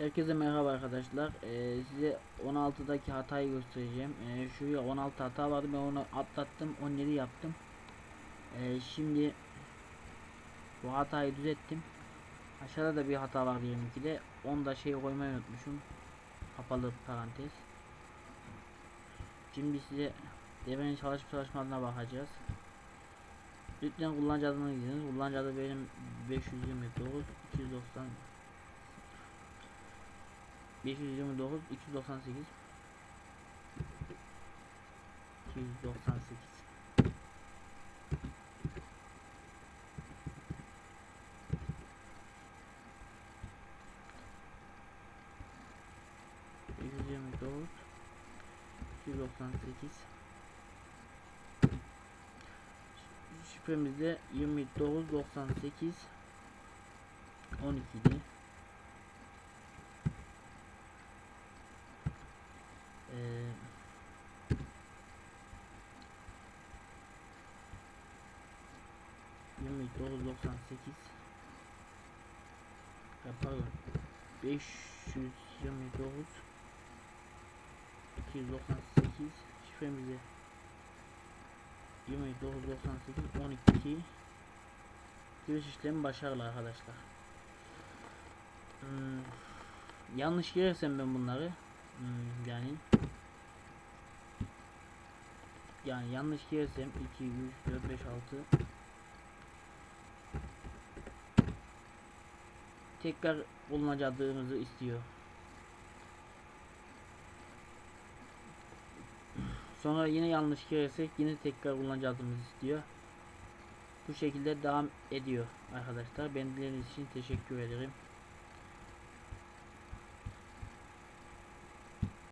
Herkese merhaba arkadaşlar. Ee, size 16'daki hatayı göstereceğim. Ee, şuraya 16 hata vardı ben onu atlattım 17 yaptım. Ee, şimdi bu hatayı düzelttim. Aşağıda da bir hata var 22'de. Onu da şey koymayı unutmuşum. Kapalı parantez. Şimdi size devrenin çalışıp çalışmadığına bakacağız. Lütfen kullanıcı adına gidiniz. Kullanıcı adı benim 529 290 529 298 298 529 298 Şifremizde 2998 12 idi. 2998 ya pardon. 529 298 şifremizi 2998 12 giriş işlemi başarılı arkadaşlar. Hmm, yanlış girersem ben bunları hmm, yani. Yani yanlış girersem 2 3 4 5 6 tekrar kullanacağımızı istiyor. Sonra yine yanlış girersek yine tekrar kullanacağımızı istiyor. Bu şekilde devam ediyor arkadaşlar. Ben dinlediğiniz için teşekkür ederim.